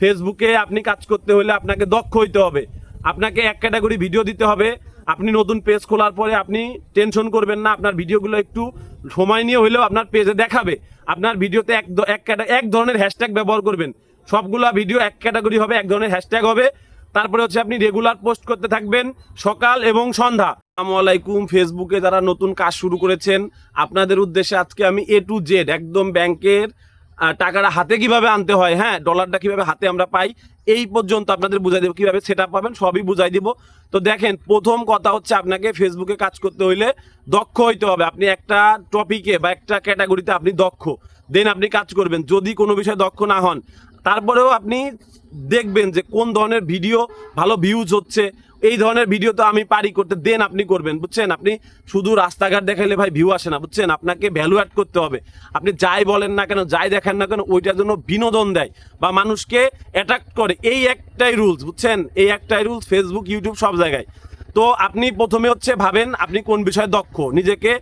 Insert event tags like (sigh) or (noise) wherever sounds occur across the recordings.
ফেসবুকে আপনি কাজ করতে হলে আপনাকে দক্ষ হইতে হবে। আপনাকে এক ক্যাটাগরি ভিডিও দিতে হবে। আপনি নতুন পেজ খোলার পরে আপনি টেনশন করবেন না, আপনার ভিডিওগুলো একটু সময় নিয়ে হলেও আপনার পেজে দেখাবে। আপনার ভিডিওতে এক এক এক ধরনের হ্যাশট্যাগ ব্যবহার করবেন। সবগুলা ভিডিও এক ক্যাটাগরি হবে, এক ধরনের হ্যাশট্যাগ হবে। তারপরে হচ্ছে আপনি রেগুলার পোস্ট করতে থাকবেন সকাল এবং সন্ধ্যা। আলাইকুম। ফেসবুকে যারা নতুন কাজ শুরু করেছেন, আপনাদের উদ্দেশ্যে আজকে আমি এ টু জেড একদম ব্যাংকের টাকাটা হাতে কীভাবে আনতে হয় হ্যাঁ ডলারটা কীভাবে হাতে আমরা পাই, এই পর্যন্ত আপনাদের বুঝাই দেবো। কীভাবে সেট পাবেন, সবই বুঝাই দিব। তো দেখেন, প্রথম কথা হচ্ছে আপনাকে ফেসবুকে কাজ করতে হইলে দক্ষ হইতে হবে। আপনি একটা টপিকে বা একটা ক্যাটাগরিতে আপনি দক্ষ। দেন আপনি কাজ করবেন। যদি কোনো বিষয়ে দক্ষ না হন, তারপরেও আপনি দেখবেন যে কোন ধরনের ভিডিও ভালো ভিউজ হচ্ছে। এই ধরনের ভিডিও তো আমি পারি করতে দেন আপনি করবেন, বুঝছেন? আপনি শুধু রাস্তাঘাট দেখাইলে ভাই ভিউ আসে না, বুঝছেন? আপনাকে ভ্যালু অ্যাড করতে হবে। আপনি যাই বলেন না কেন, যাই দেখেন না কেন, ওইটার জন্য বিনোদন দেয় বা মানুষকে অ্যাট্রাক্ট করে। এই একটাই রুলস বুঝছেন? এই একটাই রুলস ফেসবুক ইউটিউব সব জায়গায়। তো আপনি প্রথমে হচ্ছে ভাবেন আপনি কোন বিষয়ে দক্ষ, নিজেকে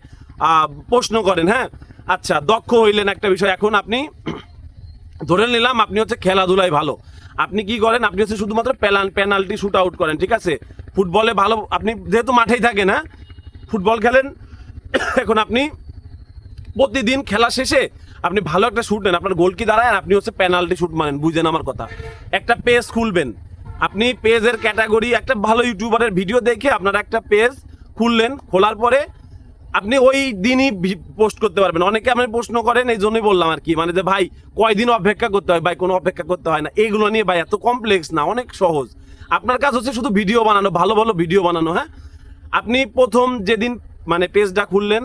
প্রশ্ন করেন হ্যাঁ? আচ্ছা দক্ষ হইলেন একটা বিষয়। এখন আপনি ধরে নিলাম আপনি হচ্ছে খেলাধুলায় ভালো। আপনি কি করেন? আপনি হচ্ছে শুধুমাত্র পেলান পেনাল্টি শুট আউট করেন, ঠিক আছে? ফুটবলে ভালো আপনি যেহেতু মাঠেই থাকেন হ্যাঁ? ফুটবল খেলেন, (coughs) এখন আপনি প্রতিদিন খেলা শেষে আপনি ভালো একটা শুট নেন, আপনার গোল কি দাঁড়ায় আপনি হচ্ছে পেনাল্টি শুট মানেন বুঝেন আমার কথা। একটা পেজ খুলবেন। আপনি পেজের ক্যাটাগরি একটা ভালো ইউটিউবারের ভিডিও দেখে আপনার একটা পেজ খুললেন, খোলার পরে আপনি ওই দিনই পোস্ট করতে পারবেন। অনেকে আপনি প্রশ্ন করেন, এই জন্যই বললাম আর কি। মানে যে, ভাই, কয়দিন অপেক্ষা করতে হয়? ভাই, কোনো অপেক্ষা করতে হয় না। এইগুলো নিয়ে, ভাই, এত কমপ্লেক্স না, অনেক সহজ। আপনার কাজ হচ্ছে শুধু ভিডিও বানানো, ভালো ভালো ভিডিও বানানো হ্যাঁ? আপনি প্রথম যেদিন মানে পেজটা খুললেন,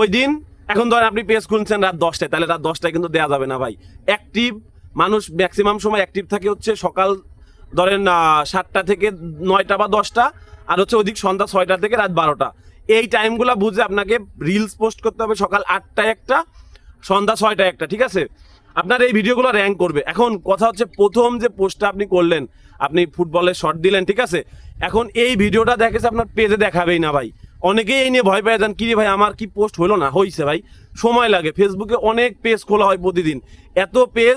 ওই দিন, এখন ধরেন আপনি পেজ খুলছেন রাত দশটায়, তাহলে রাত দশটায় কিন্তু দেওয়া যাবে না, ভাই। অ্যাক্টিভ মানুষ ম্যাক্সিমাম সময় অ্যাক্টিভ থাকে হচ্ছে সকাল, ধরেন সাতটা থেকে নয়টা বা দশটা, আর হচ্ছে ওদিক সন্ধ্যা ছয়টা থেকে রাত বারোটা। এই টাইমগুলো বুঝে আপনাকে রিলস পোস্ট করতে হবে সকাল আটটায় একটা, সন্ধ্যা ছয়টায় একটা, ঠিক আছে? আপনার এই ভিডিওগুলো র্যাঙ্ক করবে। এখন কথা হচ্ছে প্রথম যে পোস্টটা আপনি করলেন, আপনি ফুটবলের শট দিলেন, ঠিক আছে? এখন এই ভিডিওটা দেখেছে আপনার পেজে দেখাবেই না ভাই। অনেকেই এই নিয়ে ভয় পেয়ে যান, কি রে ভাই, আমার কি পোস্ট হলো না? হইছে ভাই। সময় লাগে। ফেসবুকে অনেক পেজ খোলা হয় প্রতিদিন। এত পেজ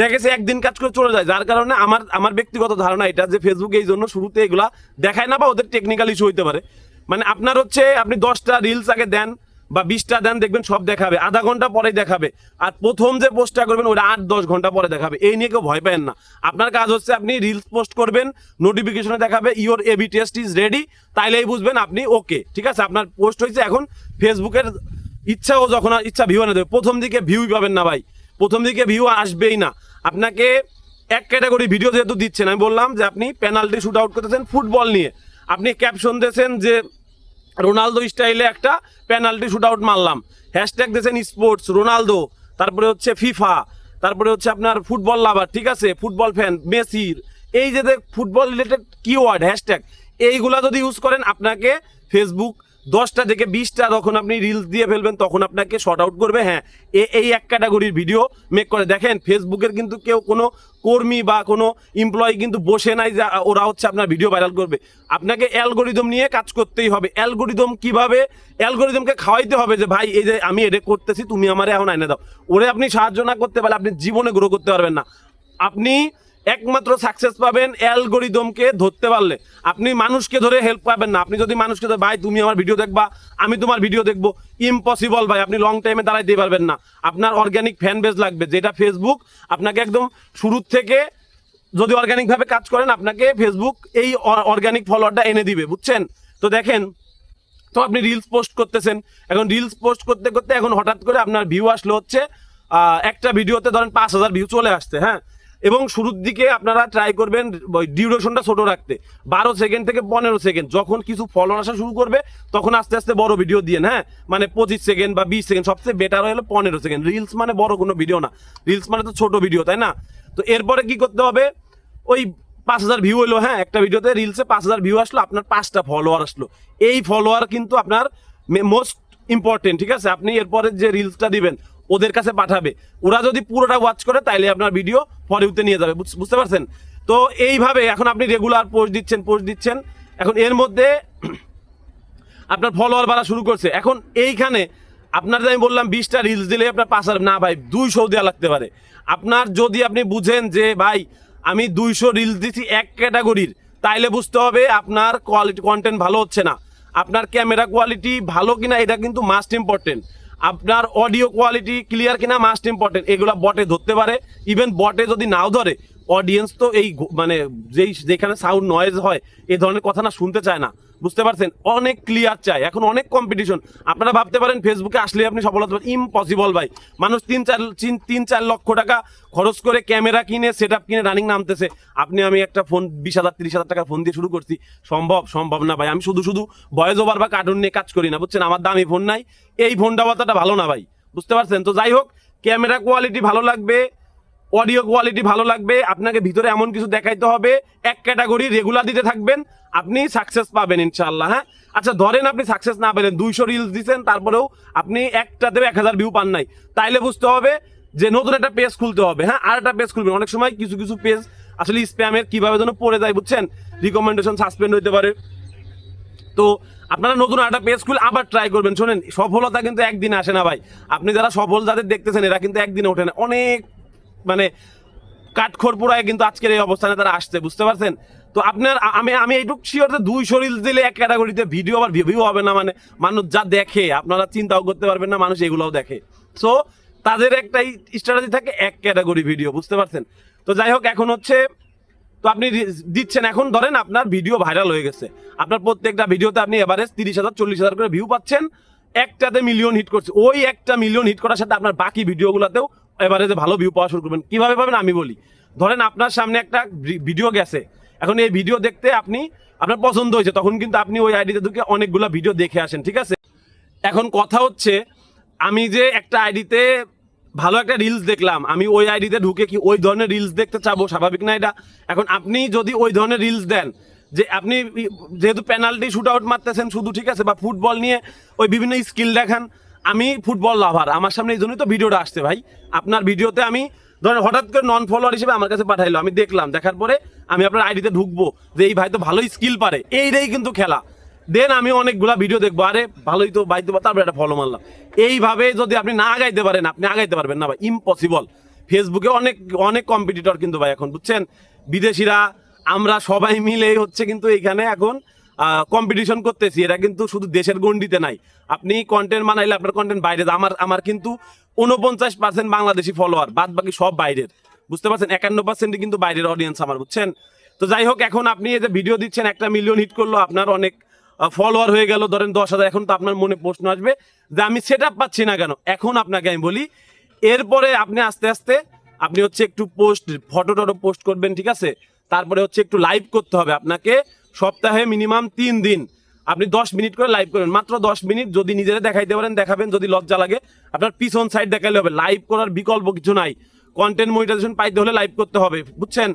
দেখেছে, একদিন কাজ করে চলে যায়। যার কারণে আমার আমার ব্যক্তিগত ধারণা এটা যে ফেসবুকে এই জন্য শুরুতে এগুলা দেখায় না বা ওদের টেকনিক্যাল ইস্যু হইতে পারে। মানে আপনার হচ্ছে আপনি দশটা রিলস আগে দেন বা বিশটা দেন, দেখবেন সব দেখাবে। আধা ঘণ্টা পরেই দেখাবে। আর প্রথম যে পোস্টটা করবেন ওটা আট, দশ ঘণ্টা পরে দেখাবে। এই নিয়ে কেউ ভয় পাবেন না। আপনার কাজ হচ্ছে আপনি রিলস পোস্ট করবেন নোটিফিকেশনে দেখাবে your AB test is ready তাইলেই বুঝবেন আপনি ওকে ঠিক আছে? আপনার পোস্ট হয়েছে এখন ফেসবুকের ইচ্ছাও যখন, ইচ্ছা ভিউ এনে দেবে। প্রথম দিকে ভিউই পাবেন না ভাই। প্রথম দিকে ভিউ আসবেই না। আপনাকে এক ক্যাটাগরি ভিডিও যেহেতু দিচ্ছেন, আমি বললাম যে আপনি পেনাল্টি শুট আউট করতেছেন ফুটবল নিয়ে। আপনি ক্যাপশন দিয়েছেন যে রোনালদো স্টাইলে একটা পেনাল্টি শুট আউট মারলাম। হ্যাশট্যাগ দিয়েছেন স্পোর্টস, রোনালদো, তারপরে হচ্ছে ফিফা, তারপরে হচ্ছে আপনার ফুটবল লাভার, ঠিক আছে? ফুটবল ফ্যান, মেসির, এই যে ফুটবল রিলেটেড কিওয়ার্ড হ্যাশট্যাগ, এইগুলা যদি ইউজ করেন, আপনাকে ফেসবুক দশটা থেকে বিশটা যখন আপনি রিলস দিয়ে ফেলবেন, তখন আপনাকে শর্ট আউট করবে। হ্যাঁ এই এক ক্যাটাগরির ভিডিও মেক করে। দেখেন ফেসবুকের কিন্তু কেউ কোনো কর্মী বা কোনো এমপ্লয়ি কিন্তু বসে নাই যে ওরা হচ্ছে আপনার ভিডিও ভাইরাল করবে। আপনাকে অ্যালগোরিদম নিয়ে কাজ করতেই হবে। অ্যালগোরিদম কীভাবে? অ্যালগোরিদমকে খাওয়াইতে হবে যে, ভাই, এই যে আমি এটা করতেছি, তুমি আমার এখন আইনে দাও। ওরে আপনি সাহায্য না করতে পারলে আপনি জীবনে গ্রো করতে পারবেন না। আপনি একমাত্র সাকসেস পাবেন অ্যালগোরিদমকে ধরতে পারলে। আপনি মানুষকে ধরে হেল্প পাবেন না। আপনি যদি মানুষকে ধরে, ভাই, তুমি আমার ভিডিও দেখবা, আমি তোমার ভিডিও দেখব। ইম্পসিবল ভাই। আপনি লং টাইমে দাঁড়াইতে পারবেন না। আপনার অর্গানিক ফ্যান বেজ লাগবে। যেটা ফেসবুক আপনাকে একদম শুরুর থেকে যদি অর্গানিক ভাবে কাজ করেন, আপনাকে ফেসবুক এই অর্গানিক ফলোয়ারটা এনে দিবে। বুঝছেন? তো দেখেন, তো আপনি রিলস পোস্ট করতেছেন। এখন রিলস পোস্ট করতে করতে এখন হঠাৎ করে আপনার ভিউ আসলো হচ্ছে একটা ভিডিওতে ধরেন পাঁচ হাজার ভিউ চলে আসছে হ্যাঁ? এবং শুরুর দিকে আপনারা ট্রাই করবেন ডিউরেশনটা ছোট রাখতে। বারো সেকেন্ড থেকে পনেরো সেকেন্ড যখন কিছু ফলোয়ার আসা শুরু করবে, তখন আস্তে আস্তে বড় ভিডিও দিয়ে হ্যাঁ? মানে পঁচিশ সেকেন্ড বা বিশ সেকেন্ড সবচেয়ে বেটার হলো পনেরো সেকেন্ড রিলস মানে বড় কোনো ভিডিও না। রিলস মানে তো ছোট ভিডিও তাই না? তো এরপরে কি করতে হবে? ওই পাঁচ হাজার ভিউ হলো হ্যাঁ? একটা ভিডিওতে রিলসে পাঁচ হাজার ভিউ আসলো, আপনার পাঁচটা ফলোয়ার আসলো। এই ফলোয়ার কিন্তু আপনার মোস্ট ইম্পর্টেন্ট ঠিক আছে? আপনি এরপরে যে রিলসটা দিবেন ওদের কাছে পাঠাবে। ওরা যদি পুরোটা ওয়াচ করে, তাইলে আপনার ভিডিও ফরিউতে নিয়ে যাবে। বুঝ- বুঝতে পারছেন? তো এইভাবে এখন আপনি রেগুলার পোস্ট দিচ্ছেন পোস্ট দিচ্ছেন। এখন এর মধ্যে (clears throat) আপনার ফলোয়ার বাড়া শুরু করছে। এখন এইখানে আপনার আমি বললাম, বিশটা রিলস দিলে আপনার পাঁচ হাজার। না ভাই, দুইশো দেওয়া লাগতে পারে। আপনার যদি আপনি বুঝেন যে, ভাই, আমি দুইশো রিলস দিচ্ছি এক ক্যাটাগরির তাইলে বুঝতে হবে আপনার কোয়ালিটি কন্টেন্ট ভালো হচ্ছে না। আপনার ক্যামেরা কোয়ালিটি ভালো কিনা, এটা কিন্তু মাস্ট ইম্পর্টেন্ট আপনার অডিও কোয়ালিটি ক্লিয়ার কিনা মাস্ট ইম্পর্টেন্ট এগুলো বটে ধরতে পারে। ইভেন বটে যদি নাও ধরে অডিয়েন্স তো এই মানে যেই, যেখানে সাউন্ড নয়েজ হয় এই ধরনের কথা না শুনতে চায় না। বুঝতে পারছেন? অনেক ক্লিয়ার চাই এখন অনেক কম্পিটিশন আপনারা ভাবতে পারেন ফেসবুকে আসলে আপনি সফলতা পাবেন। ইম্পসিবল ভাই। মানুষ তিন চার, তিন- চার লক্ষ টাকা খরচ করে ক্যামেরা কিনে সেট কিনে রানিং নামতেছে। আপনি, আমি একটা ফোন বিশ হাজার, তিরিশ হাজার টাকার ফোন দিয়ে শুরু করছি। সম্ভব সম্ভব না, ভাই। আমি শুধু শুধু ভয়েস ওভার বা কার্টুন নিয়ে কাজ করি না, বুঝছেন? আমার দামি ফোন নাই। এই ফোনটা অতটা ভালো না, ভাই। বুঝতে পারছেন? তো যাই হোক ক্যামেরা কোয়ালিটি ভালো লাগবে। অডিও কোয়ালিটি ভালো লাগবে, আপনাকে ভিতরে এমন কিছু দেখাইতে হবে, এক ক্যাটাগরি রেগুলার দিতে থাকবেন, আপনি সাকসেস পাবেন ইনশাল্লাহ হ্যাঁ? আচ্ছা ধরেন আপনি সাকসেস না পেলেন, দুইশো রিলস দিচ্ছেন তারপরেও আপনি একটাতেও এক হাজার ভিউ পান নাই, তাইলে বুঝতে হবে যে নতুন একটা পেজ খুলতে হবে হ্যাঁ? আর একটা পেজ খুলবেন, অনেক সময় কিছু কিছু পেজ আসলে স্প্যামের কীভাবে যেন পড়ে যায়, বুঝছেন? রিকমেন্ডেশন সাসপেন্ড হতে পারে। তো আপনারা নতুন একটা পেজ খুলে আবার ট্রাই করবেন, শোনেন, সফলতা কিন্তু একদিনে আসে না ভাই। আপনি যারা সফল যাদের দেখতেছেন, এরা কিন্তু একদিনে ওঠে না। অনেক মানে কাঠখড় পোড়ায় কিন্তু আজকের এই অবস্থানে তারা আসছে, বুঝতে পারছেন? তো আপনার আমি আমি এইটুকু শিওর যে দুই শরীর দিলে এক ক্যাটাগরিতে ভিডিও আবার ভিউ হবে না মানে মানুষ যা দেখে, আপনারা চিন্তাও করতে পারবেন না, মানুষ এগুলোও দেখে। সো তাদের একটাই স্ট্র্যাটেজি থাকে এক ক্যাটাগরি ভিডিও বুঝতে পারছেন? তো যাই হোক, এখন হচ্ছে, তো আপনি দিচ্ছেন, এখন ধরেন আপনার ভিডিও ভাইরাল হয়ে গেছে। আপনার প্রত্যেকটা ভিডিওতে আপনি এভারেজ তিরিশ হাজার, চল্লিশ হাজার করে ভিউ পাচ্ছেন, একটাতে মিলিয়ন হিট করছে। ওই একটা মিলিয়ন হিট করার সাথে আপনার বাকি ভিডিওগুলোতেও এভারেজে ভালো ভিউ পাওয়া শুরু করবেন। কীভাবে পাবেন আমি বলি। ধরেন আপনার সামনে একটা ভিডিও গেছে। এখন এই ভিডিও দেখতে আপনি, আপনার পছন্দ হয়েছে, তখন কিন্তু আপনি ওই আইডিতে ঢুকে অনেকগুলো ভিডিও দেখে আসেন, ঠিক আছে? এখন কথা হচ্ছে, আমি যে একটা আইডিতে ভালো একটা রিলস দেখলাম, আমি ওই আইডিতে ঢুকে কি ওই ধরনের রিলস দেখতে চাবো? স্বাভাবিক না এটা? এখন আপনি যদি ওই ধরনের রিলস দেন, যে আপনি যেহেতু পেনাল্টি শুট আউট মারতেছেন শুধু, ঠিক আছে? বা ফুটবল নিয়ে ওই বিভিন্ন স্কিল দেখান আমি ফুটবল লাভার আমার সামনে এই জন্যই তো ভিডিওটা আসছে ভাই। আপনার ভিডিওতে আমি, ধরেন হঠাৎ করে নন ফলোয়ার হিসেবে আমার কাছে পাঠাইলো, আমি দেখলাম, দেখার পরে আমি আপনার আইডিতে ঢুকবো যে এই ভাই তো ভালোই স্কিল পারে, এইটাই কিন্তু খেলা। দেন আমি অনেকগুলা ভিডিও দেখব, আরে ভালোই তো বাইতে তারপরে একটা ফলো মারলাম। এইভাবে যদি আপনি না আগাইতে পারেন, আপনি আগাইতে পারবেন না ভাই ইম্পসিবল ফেসবুকে অনেক অনেক কম্পিটিটর কিন্তু ভাই এখন, বুঝছেন? বিদেশিরা, আমরা সবাই মিলে হচ্ছে কিন্তু এখানে এখন কম্পিটিশন করতেছি এটা কিন্তু শুধু দেশের গন্ডিতে নাই। আপনি কন্টেন্ট বানাইলে আপনার কন্টেন্ট বাইরে আমার আমার কিন্তু উনপঞ্চাশ পার্সেন্ট বাংলাদেশি ফলোয়ার বাদ বাকি সব বাইরের। বুঝতে পারছেন? একান্ন পার্সেন্টই কিন্তু বাইরের অডিয়েন্স আমার, বুঝছেন? তো যাই হোক, এখন আপনি এই যে ভিডিও দিচ্ছেন, একটা মিলিয়ন হিট করল, আপনার অনেক ফলোয়ার হয়ে গেল, ধরেন দশ হাজার। এখন তো আপনার মনে প্রশ্ন আসবে যে আমি সেট পাচ্ছি না কেন? এখন আপনাকে আমি বলি, এরপরে আপনি আস্তে আস্তে, আপনি হচ্ছে একটু পোস্ট ফটো টটো পোস্ট করবেন, ঠিক আছে? তারপরে হচ্ছে একটু লাইভ করতে হবে আপনাকে। সপ্তাহে মিনিমাম তিন দিন। আপনি দশ মিনিট করে লাইভ করবেন মাত্র দশ মিনিট যদি নিজেরা দেখাইতে পারেন, দেখাবেন, যদি লজ্জা লাগে। আপনার পিছন সাইড দেখালে হবে। লাইভ করার বিকল্প কিছু নাই। কন্টেন্ট মনিটাইজেশন পাইতে হলে লাইভ করতে হবে। বুঝছেন?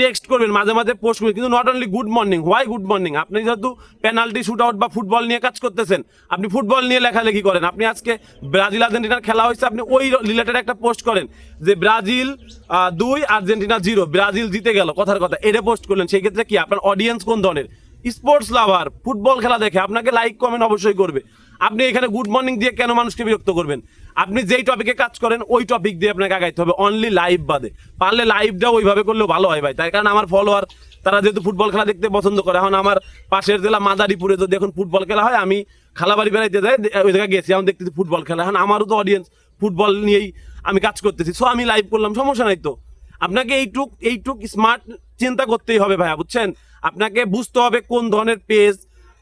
টেক্সট করবেন, মাঝে মাঝে পোস্ট করবেন, কিন্তু not only good morning why good morning আপনি যেহেতু পেনাল্টি শুট আউট বা ফুটবল নিয়ে কাজ করতেছেন, আপনি ফুটবল নিয়ে লেখালেখি করেন, আপনি আজকে ব্রাজিল আর্জেন্টিনার খেলা হয়েছে, আপনি ওই রিলেটেড একটা পোস্ট করেন, যে ব্রাজিল দুই, আর্জেন্টিনা জিরো ব্রাজিল জিতে গেল, কথার কথা, এটা পোস্ট করলেন, সেই ক্ষেত্রে কি, আপনার অডিয়েন্স কোন ধরনের? স্পোর্টস লাভার ফুটবল খেলা দেখে, আপনাকে লাইক কমেন্ট অবশ্যই করবে। আপনি এখানে গুড মর্নিং দিয়ে কেন মানুষকে বিরক্ত করবেন? আপনি যেই টপিকে কাজ করেন, ওই টপিক দিয়ে আপনাকে আগাইতে হবে। অনলি লাইভ বাদে। পারলে লাইভটা ওইভাবে করলেও ভালো হয় ভাই। তাই কারণ আমার ফলোয়ার তারা যেহেতু ফুটবল খেলা দেখতে পছন্দ করে, এখন আমার পাশের জেলা মাদারীপুরে যদি এখন ফুটবল খেলা হয়, আমি খালাবাড়ি বেড়াইতে যাই ওই জায়গায় গেছি আমি দেখতেছি ফুটবল খেলা। এখন আমারও তো অডিয়েন্স ফুটবল নিয়েই আমি কাজ করতেছি। সো আমি লাইভ করলাম, সমস্যা নাই তো। আপনাকে এইটুক এইটুক স্মার্ট চিন্তা করতেই হবে ভাইয়া, বুঝছেন? আপনাকে বুঝতে হবে কোন ধরনের পেজ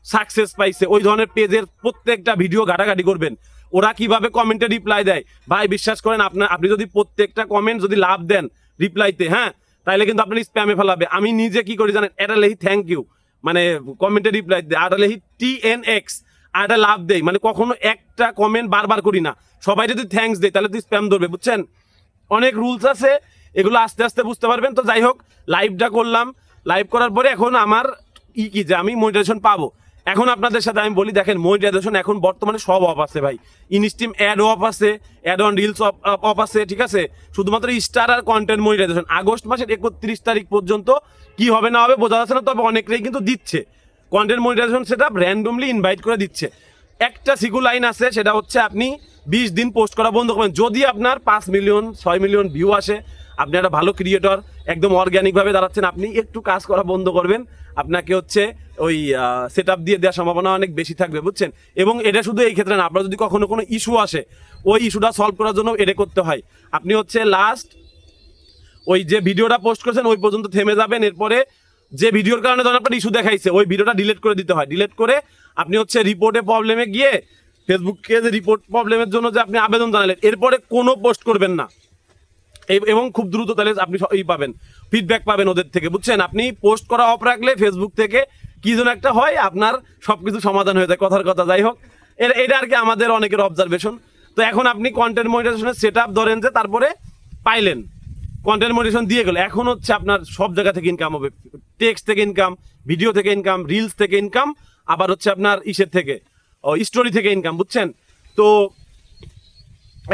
সাকসেস পাইছে। ওই ধরনের পেজের প্রত্যেকটা ভিডিও ঘাটাঘাটি করবেন। ওরা কীভাবে কমেন্টে রিপ্লাই দেয়? ভাই, বিশ্বাস করেন আপনার আপনি যদি প্রত্যেকটা কমেন্ট যদি লাভ দেন রিপ্লাইতে হ্যাঁ তাহলে কিন্তু আপনার স্প্যামে ফেলাবে। আমি নিজে কি করি জানেন? এটা লেহি থ্যাংক ইউ মানে কমেন্টে রিপ্লাই দেয়। আর লেহি টি এন এক্স আর এটা লাভ দেয় মানে কখনো একটা কমেন্ট বারবার করি না। সবাই যদি থ্যাঙ্কস দেয়, তাহলে তুই স্প্যাম ধরবে, বুঝছেন? অনেক রুলস আছে, এগুলো আস্তে আস্তে বুঝতে পারবেন। তো যাই হোক লাইভটা করলাম। লাইভ করার পরে এখন আমার ই কি যে আমি মনিটাইজেশন পাবো। এখন আপনাদের সাথে আমি বলি, দেখেন মনিটাইজেশন এখন বর্তমানে সব অফ আছে ভাই। ইনস্টিম অ্যাড অফ আছে অ্যাড অন রিলস অফ আছে, ঠিক আছে? শুধুমাত্র স্টার আর কন্টেন্ট মনিটাইজেশন আগস্ট মাসের একত্রিশ তারিখ পর্যন্ত কি হবে না হবে বোঝা যাচ্ছে না, তবে অনেকেই কিন্তু দিচ্ছে। কন্টেন্ট মনিটাইজেশন সেটা র্যান্ডমলি ইনভাইট করে দিচ্ছে। একটা সিকু লাইন আছে, সেটা হচ্ছে আপনি বিশ দিন পোস্ট করা বন্ধ করবেন। যদি আপনার পাঁচ মিলিয়ন ছয় মিলিয়ন ভিউ আসে আপনি একটা ভালো ক্রিয়েটর একদম অর্গ্যানিকভাবে দাঁড়াচ্ছেন, আপনি একটু কাজ করা বন্ধ করবেন। আপনাকে হচ্ছে ওই সেট দিয়ে দেওয়ার সম্ভাবনা অনেক বেশি থাকবে, বুঝছেন? এবং এটা শুধু এই ক্ষেত্রে না, আপনার যদি কখনো কোনো ইস্যু আসে, ওই ইস্যুটা সলভ করার জন্য এটা করতে হয়। আপনি হচ্ছে লাস্ট ওই যে ভিডিওটা পোস্ট করেছেন, ওই পর্যন্ত থেমে যাবেন। এরপরে যে ভিডিওর কারণে ধরেন আপনার ইস্যু দেখাইছে, ওই ভিডিওটা ডিলিট করে দিতে হয়। ডিলিট করে আপনি হচ্ছে রিপোর্টে প্রবলেমে গিয়ে ফেসবুককে যে রিপোর্ট প্রবলেমের জন্য যে আপনি আবেদন জানালেন, এরপরে কোনো পোস্ট করবেন না। এবং খুব দ্রুত তাহলে আপনি ই পাবেন। ফিডব্যাক পাবেন ওদের থেকে, বুঝছেন? আপনি পোস্ট করা অফ রাখলে ফেসবুক থেকে কি যেন একটা হয়, আপনার সবকিছু সমাধান হয়ে যায়, কথার কথা। যাই হোক এটা আর কি আমাদের অনেকের অবজারভেশন তো এখন আপনি কন্টেন্ট মনিটাইজেশনের সেট আপ ধরেন যে তারপরে পাইলেন। কন্টেন্ট মনিটাইজেশন দিয়ে গেল। এখন হচ্ছে আপনার সব জায়গা থেকে ইনকাম হবে। টেক্সট থেকে ইনকাম ভিডিও থেকে ইনকাম রিলস থেকে ইনকাম আবার হচ্ছে আপনার ইসের থেকে স্টোরি থেকে ইনকাম বুঝছেন? তো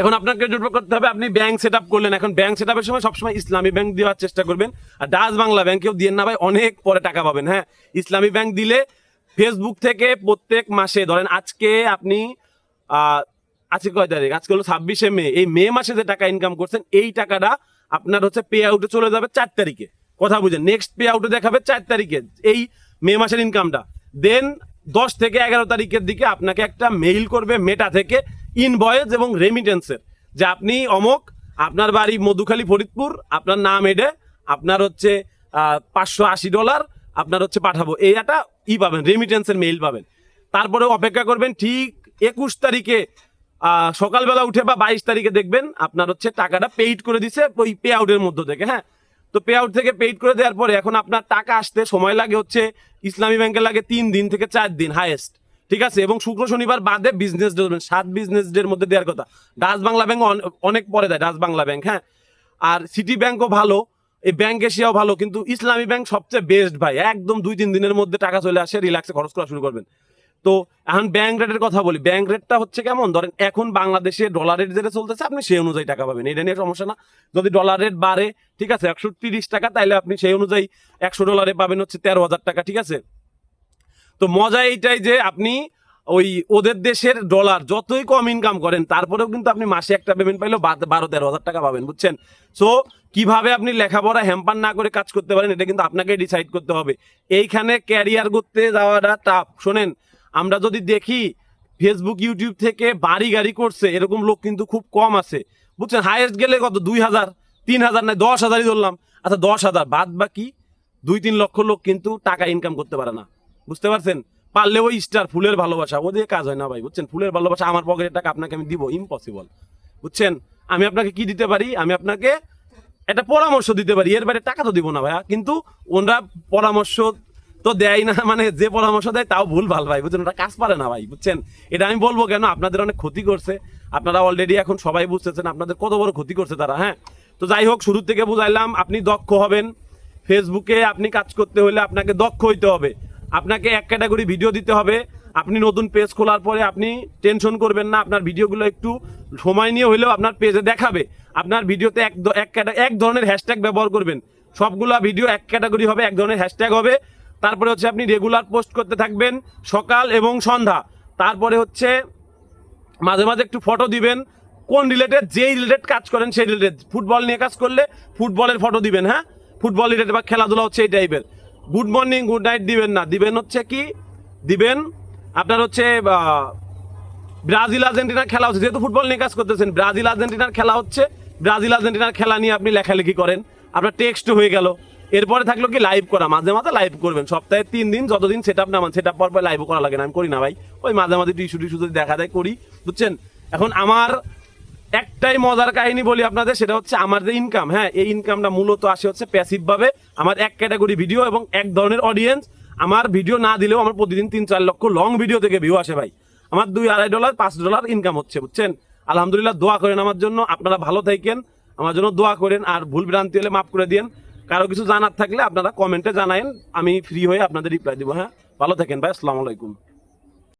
এখন আপনাকে যেটা করতে হবে, আপনি ব্যাংক সেট করলেন। এখন ব্যাংক সেট আপের সময় সবসময় ইসলামী ব্যাংক দেওয়ার চেষ্টা করবেন। আর ডাচ বাংলা ব্যাংকেও দিয়ে না ভাই, অনেক পরে টাকা পাবেন হ্যাঁ? ইসলামী ব্যাংক দিলে ফেসবুক থেকে প্রত্যেক মাসে, ধরেন আজকে আপনি আজকে কয় তারিখ? আজকে হলো ছাব্বিশে মে। এই মে মাসে যে টাকা ইনকাম করছেন, এই টাকাটা আপনার হচ্ছে পে আউটে চলে যাবে চার তারিখে। কথা বুঝেন নেক্সট পে আউটে দেখাবে চার তারিখে, এই মে মাসের ইনকামটা দেন দশ থেকে এগারো তারিখের দিকে আপনাকে একটা মেইল করবে মেটা থেকে ইনভয়েস এবং রেমিটেন্সের যে আপনি অমক, আপনার বাড়ি মধুখালী, ফরিদপুর, আপনার নাম এডে, আপনার হচ্ছে পাঁচশো আশি ডলার, আপনার হচ্ছে পাঠাবো। এই একটা ই পাবেন রেমিটেন্সের মেইল পাবেন। তারপরে অপেক্ষা করবেন, ঠিক একুশ তারিখে সকালবেলা উঠে বা বাইশ তারিখে দেখবেন, আপনার হচ্ছে টাকাটা পেইড করে দিছে ওই পে আউটের মধ্য থেকে হ্যাঁ? তো পে আউট থেকে পেইড করে দেওয়ার পরে এখন আপনার টাকা আসতে সময় লাগে হচ্ছে, ইসলামী ব্যাংকে লাগে তিন দিন থেকে চার দিন হাইয়েস্ট ঠিক আছে? এবং শুক্র শনিবার বাদে বিজনেস ডে সাত বিজনেস ডের মধ্যে দেওয়ার কথা। ডাচ বাংলা ব্যাংক অনেক পরে দেয় ডাচ বাংলা ব্যাংক হ্যাঁ? আর সিটি ব্যাংকও ভালো, এই ব্যাংক এশিয়াও ভালো, কিন্তু ইসলামী ব্যাংক সবচেয়ে বেস্ট ভাই। একদম দুই তিন দিনের মধ্যে টাকা চলে আসে রিল্যাক্সে খরচ করা শুরু করবেন। তো এখন ব্যাংক রেটের কথা বলি। ব্যাংক রেটটা হচ্ছে কেমন? ধরেন এখন বাংলাদেশে ডলার রেট যেটা চলতেছে, আপনি সেই অনুযায়ী টাকা পাবেন। এটা নিয়ে সমস্যা না। যদি ডলার রেট বাড়ে, ঠিক আছে, একশো তিরিশ টাকা, তাইলে আপনি সেই অনুযায়ী একশো ডলারে পাবেন হচ্ছে তেরো হাজার টাকা, ঠিক আছে? তো মজা এইটাই যে আপনি ওই ওদের দেশের ডলার যতই কম ইনকাম করেন, তারপরেও কিন্তু আপনি মাসে একটা পেমেন্ট পাইলেও বারো তেরো হাজার টাকা পাবেন, বুঝছেন? সো কীভাবে আপনি লেখাপড়া হ্যাম্পার না করে কাজ করতে পারেন, এটা কিন্তু আপনাকে ডিসাইড করতে হবে। এইখানে ক্যারিয়ার করতে যাওয়াটা টাফ শোনেন, আমরা যদি দেখি ফেসবুক ইউটিউব থেকে বাড়ি গাড়ি করছে, এরকম লোক কিন্তু খুব কম আছে, বুঝছেন? হাইয়েস্ট গেলে কত? দুই হাজার, তিন হাজার নয়, দশ হাজারই ধরলাম। আচ্ছা দশ হাজার বাদ বাকি দুই, তিন লক্ষ লোক কিন্তু টাকা ইনকাম করতে পারে না। বুঝতে পারছেন? পারলে ওই স্টার ফুলের ভালোবাসা, ও দিয়ে কাজ হয় না ভাই, বুঝছেন? ফুলের ভালোবাসা আমার পকেটের টাকা আপনাকে আমি দিব ইম্পসিবল বুঝছেন? আমি আপনাকে কি দিতে পারি? আমি আপনাকে একটা পরামর্শ দিতে পারি, এর বাইরে টাকা তো দিব না ভাইয়া, কিন্তু ওনারা পরামর্শ তো দেয় না মানে যে পরামর্শ দেয় তাও ভুল ভালো ভাই, বুঝছেন? ওরা কাজ পারে না ভাই, বুঝছেন? এটা আমি বলব কেন, আপনাদের অনেক ক্ষতি করছে, আপনারা অলরেডি এখন সবাই বুঝতেছেন, আপনাদের কত বড় ক্ষতি করছে তারা হ্যাঁ? তো যাই হোক শুরু থেকে বুঝাইলাম, আপনি দক্ষ হবেন ফেসবুকে আপনি কাজ করতে হলে আপনাকে দক্ষ হইতে হবে আপনাকে এক ক্যাটাগরি ভিডিও দিতে হবে। আপনি নতুন পেজ খোলার পরে আপনি টেনশন করবেন না, আপনার ভিডিওগুলো একটু সময় নিয়ে হলেও আপনার পেজে দেখাবে। আপনার ভিডিওতে এক এক এক ধরনের হ্যাশট্যাগ ব্যবহার করবেন। সবগুলা ভিডিও এক ক্যাটাগরি হবে, এক ধরনের হ্যাশট্যাগ হবে। তারপরে হচ্ছে আপনি রেগুলার পোস্ট করতে থাকবেন সকাল এবং সন্ধ্যা। তারপরে হচ্ছে মাঝে মাঝে একটু ফটো দিবেন, কোন রিলেটেড যেই রিলেটেড কাজ করেন সেই রিলেটেড ফুটবল নিয়ে কাজ করলে ফুটবলের ফটো দিবেন হ্যাঁ? ফুটবল রিলেটেড বা খেলাধুলা হচ্ছে এই টাইপের গুড মর্নিং, গুড নাইট দিবেন না। দিবেন হচ্ছে কি? দিবেন আপনার হচ্ছে ব্রাজিল আর্জেন্টিনার খেলা হচ্ছে। যেহেতু ফুটবল নিয়ে কাজ করতেছেন, ব্রাজিল আর্জেন্টিনার খেলা হচ্ছে। ব্রাজিল আর্জেন্টিনার খেলা নিয়ে আপনি লেখালেখি করেন। আপনার টেক্সট হয়ে গেল। এরপরে থাকল কি লাইভ করা। মাঝে মাঝে লাইভ করবেন। সপ্তাহে তিন দিন যতদিন সেট আপ নামান সেট আপ পর লাইভ করা লাগে না। আমি করি না ভাই। ওই মাঝে মাঝে টিস্যু টিস্যু যদি দেখা দেয়, করি। বুঝছেন? এখন আমার একটাই মজার কাহিনী বলি আপনাদের, সেটা হচ্ছে আমার যে ইনকাম হ্যাঁ এই ইনকামটা মূলত আসে হচ্ছে প্যাসিভ ভাবে আমার এক ক্যাটাগরি ভিডিও এবং এক ধরনের অডিয়েন্স আমার ভিডিও না দিলেও আমার প্রতিদিন তিন চার লক্ষ লং ভিডিও থেকে ভিউ আসে ভাই। আমার দুই আড়াই ডলার পাঁচ ডলার ইনকাম হচ্ছে, বুঝছেন? আলহামদুলিল্লাহ, দোয়া করেন আমার জন্য, আপনারা ভালো থাকেন, আমার জন্য দোয়া করেন, আর ভুল ভ্রান্তি হলে মাফ করে দিন কারও কিছু জানার থাকলে আপনারা কমেন্টে জানায়েন, আমি ফ্রি হয়ে আপনাদের রিপ্লাই দিব হ্যাঁ? ভালো থাকেন ভাই, আসসালামু আলাইকুম।